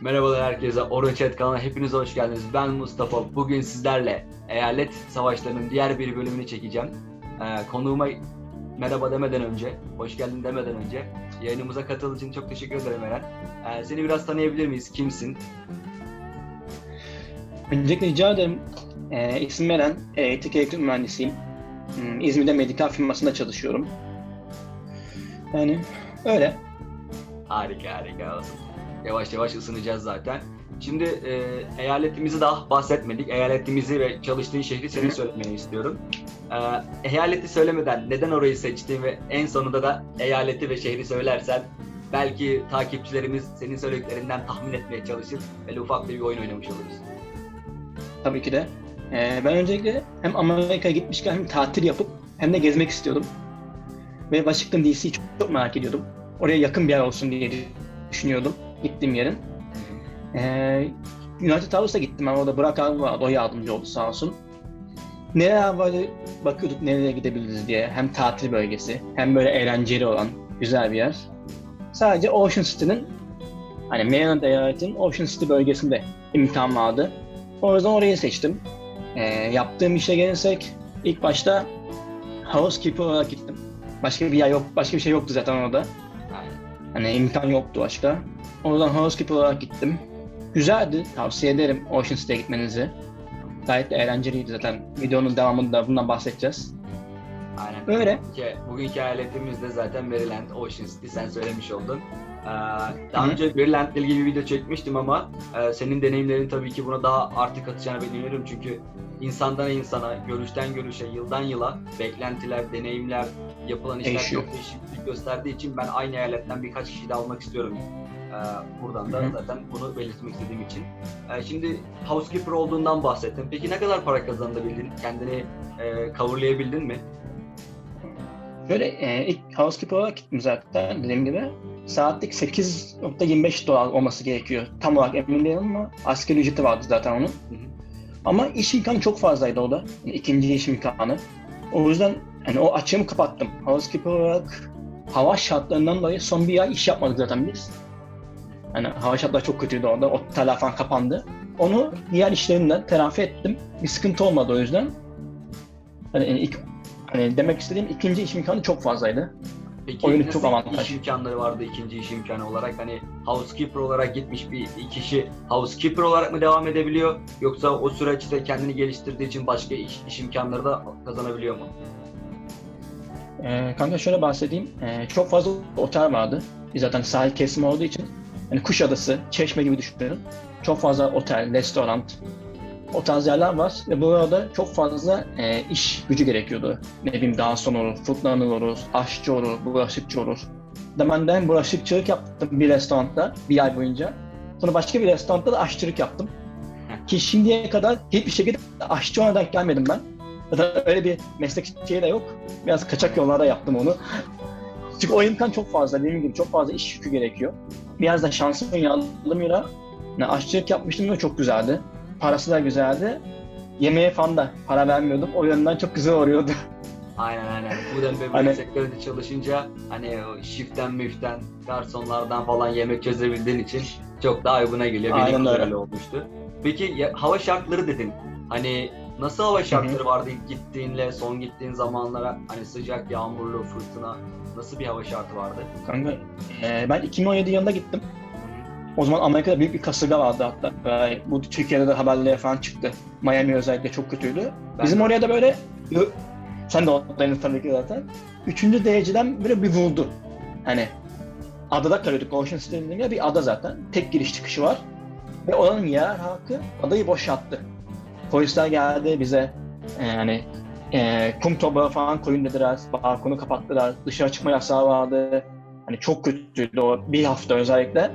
Merhabalar herkese. Orange Chat kanalına hepiniz hoş geldiniz. Ben Mustafa. Bugün sizlerle eyalet savaşlarının diğer bir bölümünü çekeceğim. Ee, konuğuma merhaba demeden önce, hoş geldin demeden önce yayınımıza katıldığın için çok teşekkür ederim Eren. Ee, seni biraz tanıyabilir miyiz? Kimsin? Öncelikle rica ederim. Ee, ismim Eren, elektrik elektrik mühendisiyim. Hmm, İzmir'de medikal firmasında çalışıyorum. Yani öyle. Harika harika. Yavaş yavaş ısınacağız zaten. Şimdi e, eyaletimizi daha bahsetmedik. Eyaletimizi ve çalıştığın şehri senin söylemeni istiyorum. E, eyaleti söylemeden neden orayı seçtin ve en sonunda da eyaleti ve şehri söylersen belki takipçilerimiz senin söylediklerinden tahmin etmeye çalışır. Böyle ufak bir oyun oynamış oluruz. Tabii ki de. Ee, ben öncelikle hem Amerika'ya gitmişken hem tatil yapıp hem de gezmek istiyordum. Ve Washington DC'yi çok, çok merak ediyordum. Oraya yakın bir yer olsun diye düşünüyordum gittiğim yerin. Ee, United Towers'a gittim ben orada Burak abi vardı, o yardımcı oldu sağ olsun. Nereye böyle bakıyorduk nereye gidebiliriz diye. Hem tatil bölgesi hem böyle eğlenceli olan güzel bir yer. Sadece Ocean City'nin hani Maryland eyaletinin Ocean City bölgesinde imkan vardı. O yüzden orayı seçtim. Ee, yaptığım işe gelirsek ilk başta housekeeper olarak gittim. Başka bir yer yok, başka bir şey yoktu zaten orada. Hani imkan yoktu başka. O yüzden housekeeper olarak gittim. Güzeldi, tavsiye ederim Ocean City'ye gitmenizi. Gayet de eğlenceliydi zaten. Videonun devamında bundan bahsedeceğiz. Aynen. Öyle. Bugünkü, bugünkü de zaten Maryland, Ocean City sen söylemiş oldun. Ee, daha önce Maryland'le ilgili bir video çekmiştim ama e, senin deneyimlerin tabii ki buna daha artık katacağını ben çünkü insandan insana, görüşten görüşe, yıldan yıla beklentiler, deneyimler, yapılan işler Değişiyor. çok değişiklik gösterdiği için ben aynı eyaletten birkaç kişi de almak istiyorum. Ee, buradan da zaten bunu belirtmek istediğim için. Ee, şimdi housekeeper olduğundan bahsettim. Peki ne kadar para kazanabildin? Kendini e, coverlayabildin mi? Şöyle e, ilk housekeeper olarak gittim zaten dediğim gibi. Saatlik 8.25 dolar olması gerekiyor. Tam olarak emin değilim ama asgari ücreti vardı zaten onun. Hı hı. Ama iş imkanı çok fazlaydı o da. Yani ikinci iş imkanı. O yüzden hani o açığımı kapattım. Housekeeper olarak hava şartlarından dolayı son bir ay iş yapmadık zaten biz. Hani hava şartları çok kötüydü orada. Oteller falan kapandı. Onu diğer işlerimden telafi ettim. Bir sıkıntı olmadı o yüzden. Hani ilk hani demek istediğim ikinci iş imkanı çok fazlaydı. Peki Oyunu nasıl çok avantaj. iş imkanları vardı ikinci iş imkanı olarak? Hani housekeeper olarak gitmiş bir kişi housekeeper olarak mı devam edebiliyor? Yoksa o süreçte kendini geliştirdiği için başka iş, iş imkanları da kazanabiliyor mu? Ee, kanka şöyle bahsedeyim. Ee, çok fazla otel vardı. Zaten sahil kesimi olduğu için hani Kuşadası, Çeşme gibi düşünün. Çok fazla otel, restoran, o tarz yerler var ve burada çok fazla e, iş gücü gerekiyordu. Ne bileyim garson olur, fırtınanır olur, aşçı olur, bulaşıkçı olur. De ben de bulaşıkçılık yaptım bir restoranda bir ay boyunca. Sonra başka bir restoranda da aşçılık yaptım. Ki şimdiye kadar hiçbir şekilde aşçı olana denk gelmedim ben. Zaten öyle bir meslek şeyi de yok. Biraz kaçak yollarda yaptım onu. Çünkü o imkan çok fazla. Dediğim gibi çok fazla iş yükü gerekiyor. Biraz da şansımın yardımıyla yani aşçılık yapmıştım ve çok güzeldi. Parası da güzeldi. Yemeğe falan da para vermiyordum. O yönden çok güzel oluyordu. Aynen aynen. Bu böyle Hani- sektörde çalışınca hani o shift'ten müften, garsonlardan falan yemek çözebildiğin için çok daha uyguna geliyor. Benim Aynen öyle. öyle olmuştu. Peki ya, hava şartları dedin. Hani nasıl hava şartları vardı ilk gittiğinle son gittiğin zamanlara? Hani sıcak, yağmurlu, fırtına nasıl bir hava şartı vardı? Kanka e, ben 2017 yılında gittim. O zaman Amerika'da büyük bir kasırga vardı hatta. E, bu Türkiye'de de haberlere falan çıktı. Miami özellikle çok kötüydü. Ben Bizim de- oraya da böyle sen de oradaydın tabii ki zaten. Üçüncü dereceden böyle bir vurdu. Hani adada kalıyorduk. Ocean City dediğim bir ada zaten. Tek giriş çıkışı var. Ve oranın yer halkı adayı boşalttı. Polisler geldi bize e, yani e, kum toprağı falan koyun dediler. Balkonu kapattılar. Dışarı çıkma yasağı vardı. Hani çok kötüydü o bir hafta özellikle.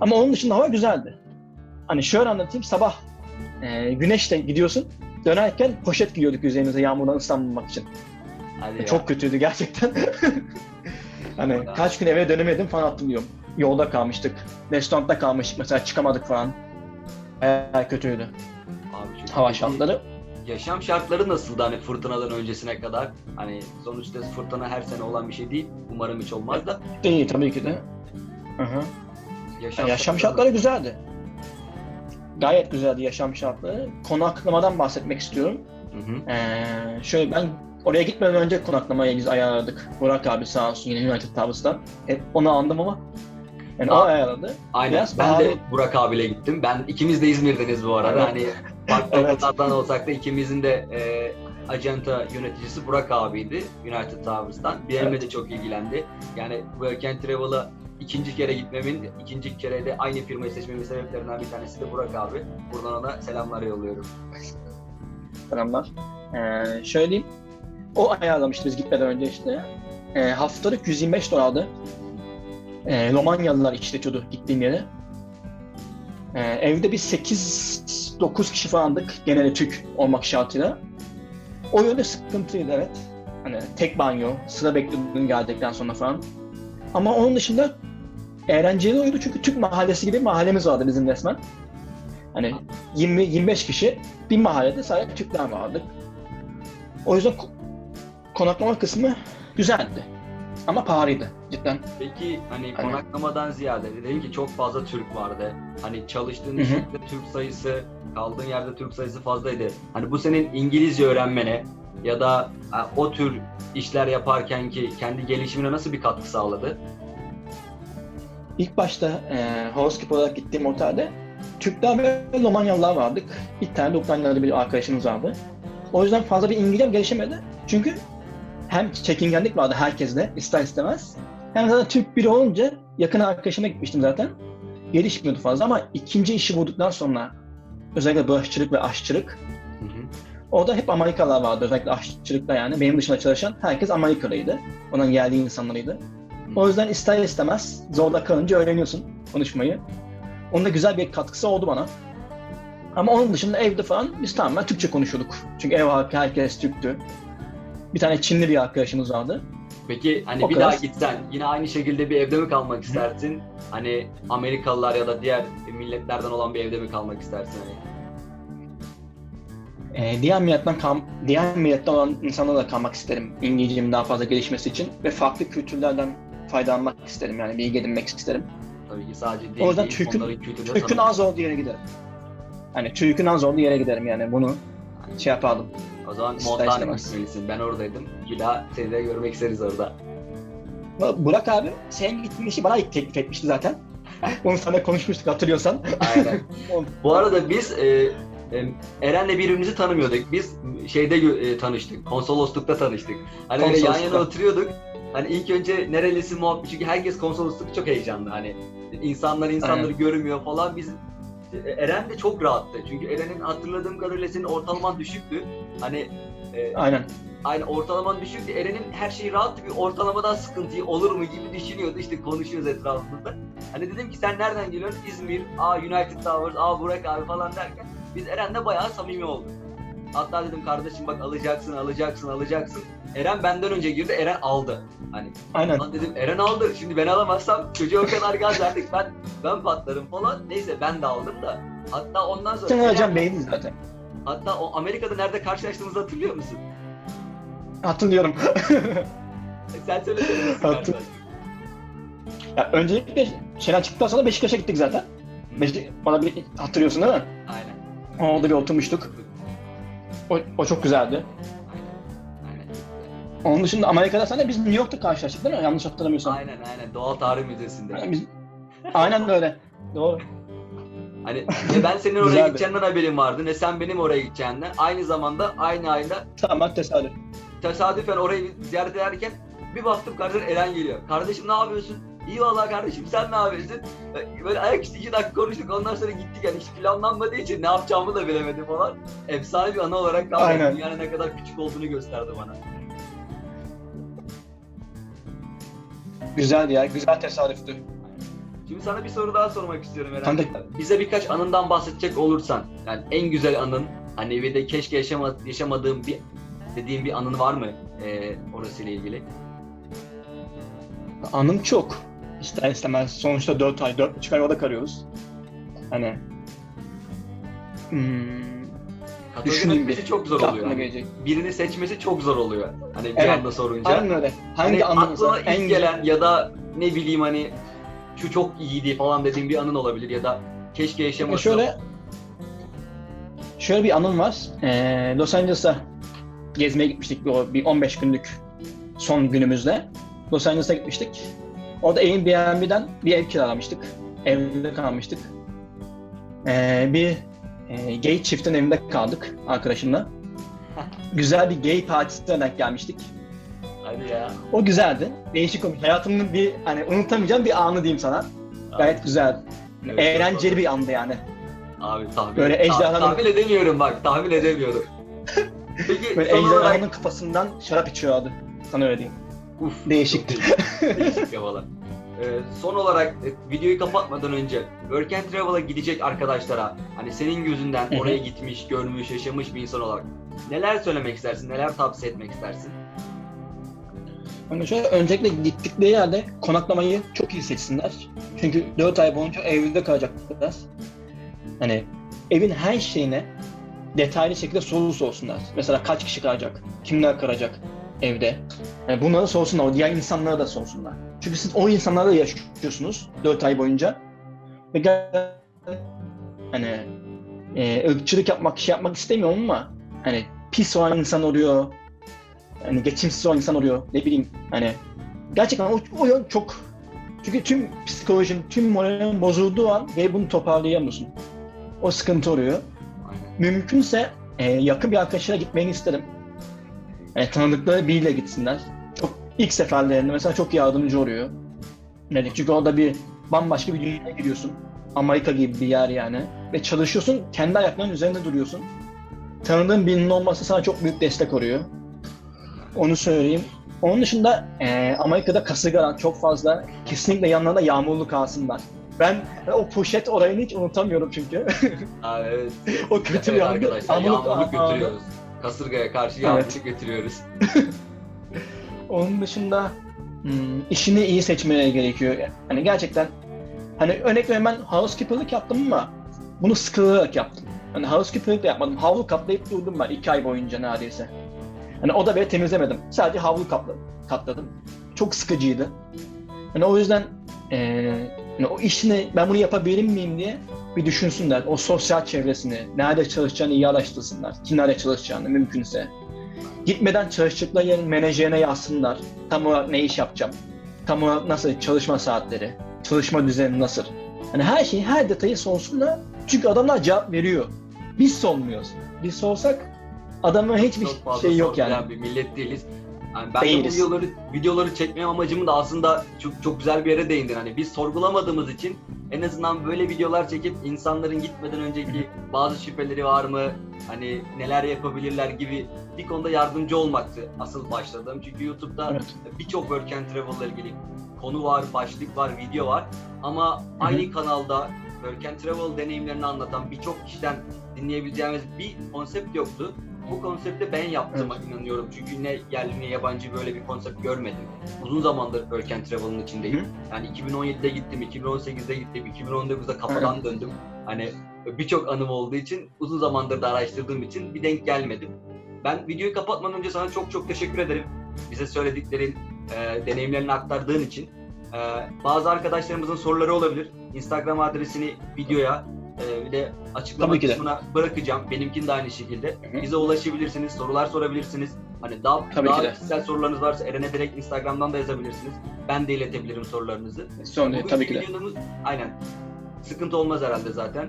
Ama onun dışında hava güzeldi. Hani şöyle anlatayım. Sabah e, güneşle gidiyorsun. Dönerken poşet giyiyorduk üzerimize yağmurdan ıslanmamak için. Hadi ya. Çok kötüydü gerçekten. hani Orada- kaç gün eve dönemedim falan hatırlıyorum. Yolda kalmıştık. Restoranda kalmıştık mesela çıkamadık falan. Bayağı kötüydü Abi hava şartları. Yaşam şartları nasıldı hani fırtınadan öncesine kadar? Hani sonuçta fırtına her sene olan bir şey değil. Umarım hiç olmaz da. Değil tabii ki de. Hı hı. Yaşam, yaşam şartları- şartları güzeldi. Gayet güzeldi yaşam şartları. Konaklamadan bahsetmek istiyorum. Hı hı. Ee, şöyle ben oraya gitmeden önce konaklamayı biz ayarladık. Burak abi sağ olsun yine United Towers'tan. Hep onu andım ama yani o ayarladı. Aynen. Biraz ben de pahalı. Burak abiyle gittim. Ben ikimiz de İzmir'deniz bu arada. Evet. Hani farklı Evet. olsak da ikimizin de e, acenta yöneticisi Burak abiydi United Towers'tan. Benimle Evet. de çok ilgilendi. Yani Work and Travel'a ikinci kere gitmemin, ikinci kere de aynı firmayı seçmemin sebeplerinden bir tanesi de Burak abi. Buradan ona selamlar yolluyorum. Selamlar. Ee, şöyle diyeyim. O ayarlamıştı biz gitmeden önce işte. Ee, haftalık 125 dolardı. Ee, Romanyalılar işletiyordu gittiğim yere. Ee, evde bir 8-9 kişi falandık. Genelde Türk olmak şartıyla. O yönde sıkıntıydı evet. Hani tek banyo, sıra bekliyordun geldikten sonra falan. Ama onun dışında eğlenceli oydu çünkü Türk mahallesi gibi mahallemiz vardı bizim resmen. Hani 20-25 kişi bir mahallede sadece Türkler vardı. O yüzden ko- konaklama kısmı güzeldi. Ama pahalıydı cidden. Peki hani Aynen. konaklamadan ziyade dedin ki çok fazla Türk vardı. Hani çalıştığın işte Türk sayısı, kaldığın yerde Türk sayısı fazlaydı. Hani bu senin İngilizce öğrenmene ya da o tür işler yaparken ki kendi gelişimine nasıl bir katkı sağladı? İlk başta e, housekeeper olarak gittiğim otelde Türkler ve Romanyalılar vardık. Bir tane de Ukraynalı bir arkadaşımız vardı. O yüzden fazla bir İngilizcem gelişemedi. Çünkü hem çekingenlik vardı herkeste ister istemez. Hem zaten Türk biri olunca yakın arkadaşıma gitmiştim zaten. Gelişmiyordu fazla ama ikinci işi bulduktan sonra özellikle bulaşıcılık ve aşçılık Hı hı. Orada hep Amerikalılar vardı özellikle aşçılıkta yani. Benim dışında çalışan herkes Amerikalıydı. Onun yerli insanlarıydı. O yüzden ister istemez zorda kalınca öğreniyorsun konuşmayı. Onun da güzel bir katkısı oldu bana. Ama onun dışında evde falan biz tamamen Türkçe konuşuyorduk. Çünkü ev halkı herkes Türktü. Bir tane Çinli bir arkadaşımız vardı. Peki hani O bir kadar. daha gitsen yine aynı şekilde bir evde mi kalmak istersin? Hani Amerikalılar ya da diğer milletlerden olan bir evde mi kalmak istersin? Hani? Ee, diğer milletten kal diğer milletten olan insanlarla kalmak isterim. İngilizcemin daha fazla gelişmesi için ve farklı kültürlerden faydalanmak isterim yani bilgi edinmek isterim. Tabii ki sadece O değil, yüzden değil Türk'ün- Türk'ün az olduğu yere giderim. Hani Türk'ün az olduğu yere giderim yani bunu şey yapardım. O zaman istemez. gitmelisin. Ben oradaydım. Bir daha seni de görmek isteriz orada. Burak abi senin gittiğin işi bana ilk teklif etmişti zaten. Onu sana konuşmuştuk hatırlıyorsan. Aynen. Bu arada biz e, e, Eren'le birbirimizi tanımıyorduk. Biz şeyde e, tanıştık. Konsoloslukta tanıştık. Hani öyle yan yana oturuyorduk. Hani ilk önce nerelisin muhabbet çünkü herkes konsolosluk çok heyecanlı. Hani insanlar insanları Aynen. görmüyor falan. Biz e, Eren de çok rahattı. Çünkü Eren'in hatırladığım kadarıyla senin ortalaman düşüktü. Hani e, Aynen. aynı ortalaman düşüktü. Eren'in her şeyi rahattı. Bir ortalamadan sıkıntı olur mu gibi düşünüyordu. İşte konuşuyoruz etrafımızda. Hani dedim ki sen nereden geliyorsun? İzmir, A United Towers, A Burak abi falan derken biz Eren'le bayağı samimi olduk. Hatta dedim kardeşim bak alacaksın, alacaksın, alacaksın. Eren benden önce girdi, Eren aldı. Hani Aynen. lan dedim Eren aldı. Şimdi ben alamazsam çocuğa o kadar gaz verdik ben ben patlarım falan. Neyse ben de aldım da. Hatta ondan sonra Sen Eren- hocam zaten. hatta o Amerika'da nerede karşılaştığımızı hatırlıyor musun? Hatırlıyorum. Sen söylesene nasıl Hatır- ya öncelikle şeyden çıktıktan sonra Beşiktaş'a gittik zaten. Beşiktaş, bana bir hatırlıyorsun değil mi? Aynen. Orada bir oturmuştuk. O, o çok güzeldi. Aynen. Onun dışında Amerika'da sana biz New York'ta karşılaştık değil mi? Yanlış hatırlamıyorsam. Aynen aynen. Doğal Tarih Müzesi'nde. Yani biz... Aynen öyle. Doğru. Hani ne ben senin oraya gideceğinden haberim vardı ne sen benim oraya gideceğinden. Aynı zamanda aynı ayda Tamamen tesadüf. tesadüfen orayı ziyaret ederken bir baktım karşıdan Eren geliyor. Kardeşim ne yapıyorsun? İyi vallahi kardeşim sen ne yapıyorsun? Böyle ayaküstü iki dakika konuştuk ondan sonra gittik yani hiç planlanmadığı için ne yapacağımı da bilemedim falan. Efsane bir anı olarak kaldı. Dünyanın ne kadar küçük olduğunu gösterdi bana. Güzeldi ya. Güzel tesadüftü. Şimdi sana bir soru daha sormak istiyorum Eren. Tabii. Bize birkaç anından bahsedecek olursan, yani en güzel anın, hani bir de keşke yaşama, yaşamadığım bir dediğim bir anın var mı ee, orasıyla ilgili? Anım çok. İster istemez. Sonuçta 4 ay, 4,5 ay orada kalıyoruz. Hani... Hmm, Düşüneyim bir. çok zor oluyor. Hani gelecek. birini seçmesi çok zor oluyor. Hani bir Evet. anda sorunca. Aynen öyle. Hangi Hani aklına ilk en gelen ya da ne bileyim hani şu çok iyiydi falan dediğin bir anın olabilir ya da keşke yaşamasam. Şöyle şöyle bir anım var. Ee, Los Angeles'a gezmeye gitmiştik bir, bir 15 günlük son günümüzde. Los Angeles'a gitmiştik. Orada Airbnb'den bir ev kiralamıştık. Evde kalmıştık. Ee, bir e, gay çiftin evinde kaldık arkadaşımla. Güzel bir gay partisine denk gelmiştik. Hadi ya. O güzeldi. Değişik olmuş. Hayatımın bir hani unutamayacağım bir anı diyeyim sana. Gayet güzel. Evet, Eğlenceli bir andı yani. Abi tahmin, Böyle ta- ejderhanın- tahmin edemiyorum bak tahmin edemiyorum. Peki Böyle son olarak ejderhanın kafasından şarap içiyordu. Sana öyle diyeyim. Uf, Değişikti. çok Değişik, değişik havalar. Ee, son olarak e, videoyu kapatmadan önce Work and Travel'a gidecek arkadaşlara hani senin gözünden Hı hı. oraya gitmiş, görmüş, yaşamış bir insan olarak neler söylemek istersin, neler tavsiye etmek istersin? Hani şöyle öncelikle gittikleri yerde konaklamayı çok iyi seçsinler. Çünkü 4 ay boyunca evde kalacaklar. Hani evin her şeyine detaylı şekilde soru sorsunlar. Mesela kaç kişi kalacak, kimler kalacak evde. Yani bunları sorsunlar, diğer insanlara da sorsunlar. Çünkü siz o insanlarla yaşıyorsunuz 4 ay boyunca. Ve gel- hani e, ırkçılık yapmak, şey yapmak istemiyorum ama hani pis olan insan oluyor, hani geçimsiz olan insan oluyor. Ne bileyim hani gerçekten o, o yön çok çünkü tüm psikolojin, tüm moralin bozulduğu an ve bunu toparlayamıyorsun. O sıkıntı oluyor. Mümkünse e, yakın bir arkadaşına gitmeni isterim. E, tanıdıkları biriyle gitsinler. Çok ilk seferlerinde mesela çok yardımcı oluyor. Yani çünkü orada bir bambaşka bir dünyaya giriyorsun. Amerika gibi bir yer yani. Ve çalışıyorsun, kendi ayaklarının üzerinde duruyorsun. Tanıdığın birinin olması sana çok büyük destek oluyor. Onu söyleyeyim. Onun dışında e, Amerika'da kasırgalar çok fazla. Kesinlikle yanlarında yağmurlu kalsınlar. Ben o poşet olayını hiç unutamıyorum çünkü. Aa, evet. o kötü evet andı. arkadaşlar Yağmurluk- götürüyoruz. Kasırgaya karşı yağmurluk götürüyoruz. Onun dışında hmm, işini iyi seçmeye gerekiyor. Hani gerçekten hani örnek veriyorum ben housekeeper'lık yaptım ama bunu sıkılarak yaptım. Hani housekeeper'lık da yapmadım. Havlu katlayıp durdum ben iki ay boyunca neredeyse. Hani o da bile temizlemedim. Sadece havlu katladım. katladım. Çok sıkıcıydı. Hani o yüzden eee, hani o işini ben bunu yapabilir miyim diye bir düşünsünler. O sosyal çevresini, nerede çalışacağını iyi araştırsınlar. Kimlerle çalışacağını mümkünse. Gitmeden çalıştıkları yerin menajerine yazsınlar. Tam olarak ne iş yapacağım? Tam olarak nasıl çalışma saatleri? Çalışma düzeni nasıl? Hani her şeyi, her detayı sorsunlar. Çünkü adamlar cevap veriyor. Biz sormuyoruz. Biz sorsak adamın hiçbir şey yok yani. bir millet değiliz. Yani ben de bu Değiliz. videoları, videoları çekmem amacım da aslında çok, çok güzel bir yere değindin. Hani biz sorgulamadığımız için en azından böyle videolar çekip insanların gitmeden önceki bazı şüpheleri var mı? Hani neler yapabilirler gibi bir konuda yardımcı olmaktı asıl başladığım. Çünkü YouTube'da Evet. birçok work and travel ile ilgili konu var, başlık var, video var. Ama aynı kanalda work and travel deneyimlerini anlatan birçok kişiden dinleyebileceğimiz bir konsept yoktu. Bu konsepte ben yaptığıma inanıyorum. Çünkü ne yerli ne yabancı böyle bir konsept görmedim. Uzun zamandır and Travel'ın içindeyim. Hı. Yani 2017'de gittim, 2018'de gittim, 2019'da kafadan döndüm. Hani birçok anım olduğu için uzun zamandır da araştırdığım için bir denk gelmedim. Ben videoyu kapatmadan önce sana çok çok teşekkür ederim. Bize söylediklerin, e, deneyimlerini aktardığın için. E, bazı arkadaşlarımızın soruları olabilir. Instagram adresini videoya e, bir de açıklama Tabii ki de. kısmına bırakacağım. Benimkini de aynı şekilde. hı. Bize ulaşabilirsiniz, sorular sorabilirsiniz. Hani daha, Tabii daha ki de. kişisel sorularınız varsa Eren'e direkt Instagram'dan da yazabilirsiniz. Ben de iletebilirim sorularınızı. Sonra Bugünkü tabii ki de. videomuz- aynen. Sıkıntı olmaz herhalde zaten.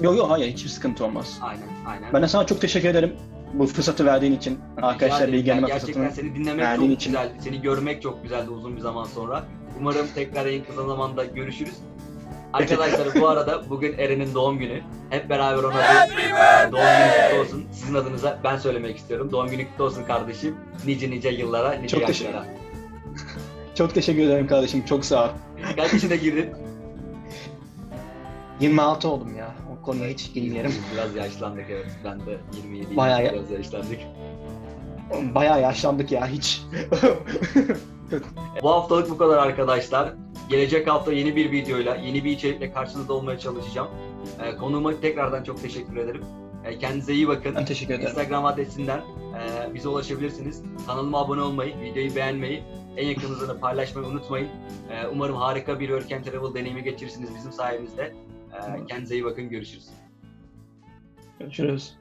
Yok yok hayır hiçbir sıkıntı olmaz. Aynen, aynen. Ben de sana çok teşekkür ederim bu fırsatı verdiğin için. Rica Arkadaşlarla ederim. ilgilenme Yani Gerçekten fırsatını. seni dinlemek verdiğin çok için. güzeldi. Seni görmek çok güzeldi uzun bir zaman sonra. Umarım tekrar en kısa zamanda görüşürüz. Arkadaşlar bu arada bugün Eren'in doğum günü. Hep beraber ona bir doğum günü kutlu olsun. Sizin adınıza ben söylemek istiyorum. Doğum günü kutlu olsun kardeşim. Nice nice yıllara, nice Çok teşekkür- yaşlara. Çok teşekkür ederim kardeşim. Çok sağ ol. Kaç yaşına girdin? 26 oldum ya. O konuya hiç girmeyelim. Biraz yaşlandık evet. Ben de 27 Bayağı ya- biraz yaşlandık. Bayağı yaşlandık ya hiç. Bu haftalık bu kadar arkadaşlar. Gelecek hafta yeni bir videoyla, yeni bir içerikle karşınızda olmaya çalışacağım. Ee, konuğuma tekrardan çok teşekkür ederim. E, kendinize iyi bakın. Ben teşekkür ederim. Instagram adresinden e, bize ulaşabilirsiniz. Kanalıma abone olmayı, videoyu beğenmeyi, en yakınınızda da paylaşmayı unutmayın. E, umarım harika bir Work and Travel deneyimi geçirirsiniz bizim sayemizde. E, kendinize iyi bakın, görüşürüz. Görüşürüz.